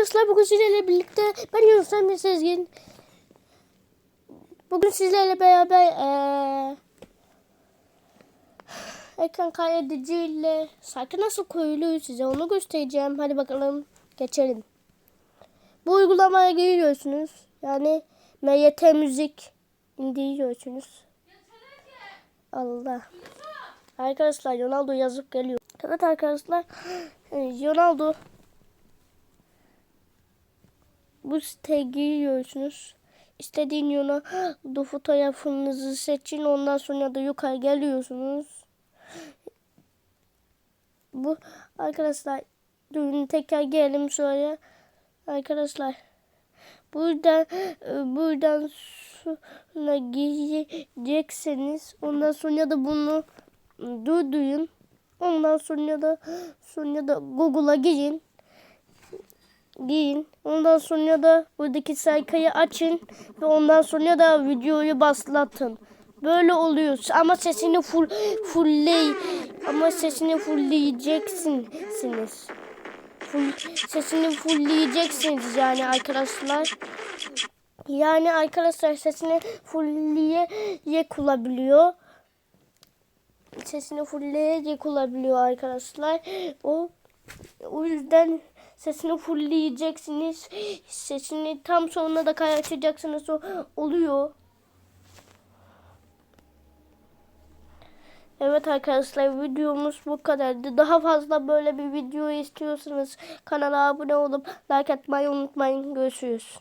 arkadaşlar bugün sizlerle birlikte ben Yunus Emre Sezgin. Bugün sizlerle beraber eee ekran kaydediciyle şarkı nasıl koyuluyor size onu göstereceğim. Hadi bakalım geçelim. Bu uygulamaya giriyorsunuz. Yani MYT müzik indiriyorsunuz. Allah. Arkadaşlar Ronaldo yazıp geliyor. Evet arkadaşlar. Ronaldo bu siteye giriyorsunuz. İstediğin yola da fotoğrafınızı seçin. Ondan sonra da yukarı geliyorsunuz. Bu arkadaşlar durun tekrar gelelim şöyle. Arkadaşlar buradan e, buradan sonra girecekseniz ondan sonra da bunu durdurun. Ondan sonra da sonra da Google'a girin giyin. Ondan sonra da buradaki sayfayı açın ve ondan sonra da videoyu başlatın. Böyle oluyor. Ama sesini full fullley ama sesini fullleyeceksiniz. Full, sesini fullleyeceksiniz yani arkadaşlar. Yani arkadaşlar sesini fullleyecek olabiliyor. Sesini fullleyecek olabiliyor arkadaşlar. O o yüzden sesini fullleyeceksiniz. Sesini tam sonuna da kaydedeceksiniz. O oluyor. Evet arkadaşlar videomuz bu kadardı. Daha fazla böyle bir video istiyorsanız kanala abone olup like atmayı unutmayın. Görüşürüz.